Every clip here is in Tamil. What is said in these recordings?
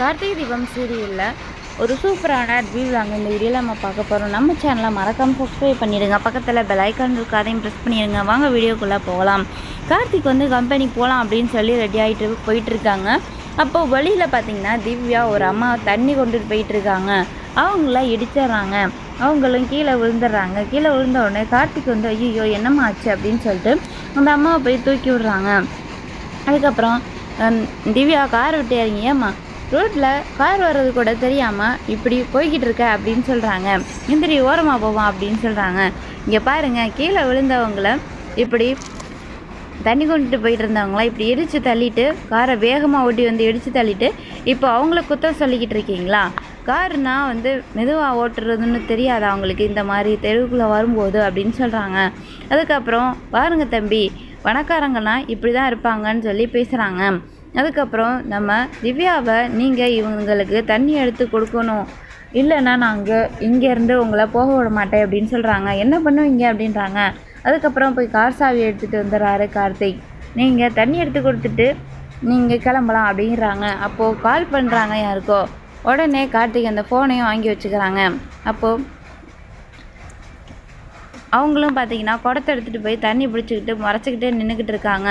கார்த்திகை தீபம் சீரியலில் ஒரு சூப்பரான ரிவ்யூ தாங்க இந்த வீடியோவில் நம்ம பார்க்க போகிறோம் நம்ம சேனலை மறக்காமல் சப்ஸ்கிரைப் பண்ணிடுங்க. பக்கத்தில் பெல் ஐக்கான் இருக்கு அதையும் ப்ரெஸ் பண்ணிடுங்க. வாங்க வீடியோக்குள்ளே போகலாம். கார்த்திக் வந்து கம்பெனி போகலாம் அப்படின்னு சொல்லி ரெடி ஆகிட்டு போயிட்டுருக்காங்க அப்போது வழியில் பார்த்தீங்கன்னா திவ்யா ஒரு அம்மா தண்ணி கொண்டுட்டு போயிட்டுருக்காங்க அவங்கள இடிச்சிடுறாங்க. அவங்களும் கீழே விழுந்துடுறாங்க. கீழே விழுந்த உடனே கார்த்திக் வந்து ஐயோ என்னம்மா ஆச்சு? அப்படின்னு சொல்லிட்டு அந்த அம்மாவை போய் தூக்கி விடுறாங்க. அதுக்கப்புறம் திவ்யா கார் விட்டு இறங்கி ஏம்மா ரோட்டில் கார் வர்றது கூட தெரியாமல் இப்படி போய்கிட்டு இருக்க அப்படின்னு சொல்கிறாங்க இந்திரி ஓரமாக போவோம் அப்படின்னு சொல்கிறாங்க இங்கே பாருங்கள் கீழே விழுந்தவங்கள இப்படி தண்ணி கொண்டுட்டு போயிட்டு இருந்தவங்களாம் இப்படி இடித்து தள்ளிட்டு காரை வேகமாக ஓட்டி வந்து இடித்து தள்ளிட்டு இப்போ அவங்கள குத்தம் சொல்லிக்கிட்டு இருக்கீங்களா காருனா வந்து மெதுவாக ஓட்டுறதுன்னு தெரியாது அவங்களுக்கு. இந்த மாதிரி தெருவுக்குள்ளே வரும்போது அப்படின்னு சொல்கிறாங்க அதுக்கப்புறம் பாருங்க தம்பி பணக்காரங்கன்னா இப்படி தான் இருப்பாங்கன்னு சொல்லி பேசுகிறாங்க அதுக்கப்புறம் நம்ம திவ்யாவை நீங்கள் இவங்களுக்கு தண்ணி எடுத்து கொடுக்கணும். இல்லைன்னா நாங்கள் இங்கேருந்து உங்களை போக விட மாட்டேன் அப்படின்னு சொல்கிறாங்க என்ன பண்ணுவீங்க அப்படின்றாங்க. அதுக்கப்புறம் போய் கார் சாவி எடுத்துகிட்டு வந்துடுறாரு கார்த்திக். நீங்கள் தண்ணி எடுத்து கொடுத்துட்டு நீங்கள் கிளம்பலாம் அப்படிங்கிறாங்க அப்போது கால் பண்ணுறாங்க யாருக்கோ. உடனே கார்த்திக் அந்த ஃபோனையும் வாங்கி வச்சுக்கிறாங்க. அப்போது அவங்களும் பார்த்தீங்கன்னா குடத்தை எடுத்துகிட்டு போய் தண்ணி பிடிச்சிக்கிட்டு மறைச்சிக்கிட்டே நின்றுக்கிட்டு இருக்காங்க.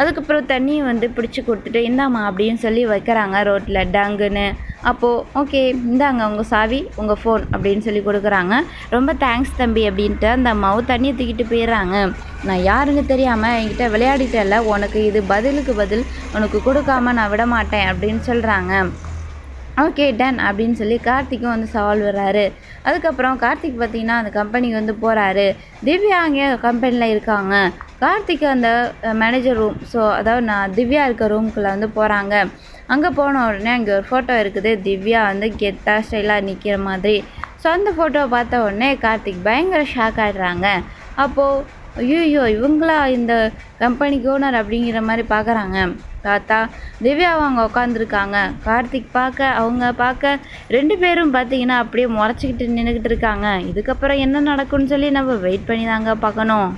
அதுக்கப்புறம் தண்ணியை வந்து பிடிச்சி கொடுத்துட்டு இந்தாம்மா அப்படின்னு சொல்லி வைக்கிறாங்க ரோட்டில் டங்குன்னு. அப்போது ஓகே இந்தாங்க உங்கள் சாவி உங்கள் ஃபோன் அப்படின்னு சொல்லி கொடுக்குறாங்க. ரொம்ப தேங்க்ஸ் தம்பி அப்படின்ட்டு அந்த அம்மாவும் தண்ணியை தூக்கிட்டு போயிடுறாங்க. நான் யாருன்னு தெரியாமல் என்கிட்ட விளையாடிட்டல உனக்கு இது பதிலுக்கு பதில் உனக்கு கொடுக்காம நான் விட மாட்டேன் அப்படின்னு சொல்கிறாங்க ஓகே டன் அப்படின்னு சொல்லி கார்த்திக்கும் வந்து சவால் வர்றாரு. அதுக்கப்புறம் கார்த்திக் பார்த்தீங்கன்னா அந்த கம்பெனிக்கு வந்து போகிறாரு திவ்யா அங்கே கம்பெனியில் இருக்காங்க. கார்த்திக் அந்த மேனேஜர் ரூம் ஸோ அதாவது நான் திவ்யா இருக்க ரூம்குள்ளே வந்து போகிறாங்க அங்கே போன உடனே அங்கே ஒரு ஃபோட்டோ இருக்குது. திவ்யா வந்து கெத்தா ஸ்டைலாக நிற்கிற மாதிரி. ஸோ அந்த ஃபோட்டோவை பார்த்த உடனே கார்த்திக் பயங்கர ஷாக் ஆகிடுறாங்க அப்போது ஐயோ இவங்களா இந்த கம்பெனிக்கு ஓனர் அப்படிங்கிற மாதிரி பார்க்குறாங்க. பார்த்தா திவ்யா அங்கே உட்காந்துருக்காங்க கார்த்திக் பார்க்க அவங்க பார்க்க ரெண்டு பேரும் பார்த்தீங்கன்னா அப்படியே முறைச்சிக்கிட்டு நின்றுக்கிட்டு இருக்காங்க. இதுக்கப்புறம் என்ன நடக்கும்னு சொல்லி நம்ம வெயிட் பண்ணி தாங்க பார்க்கணும்.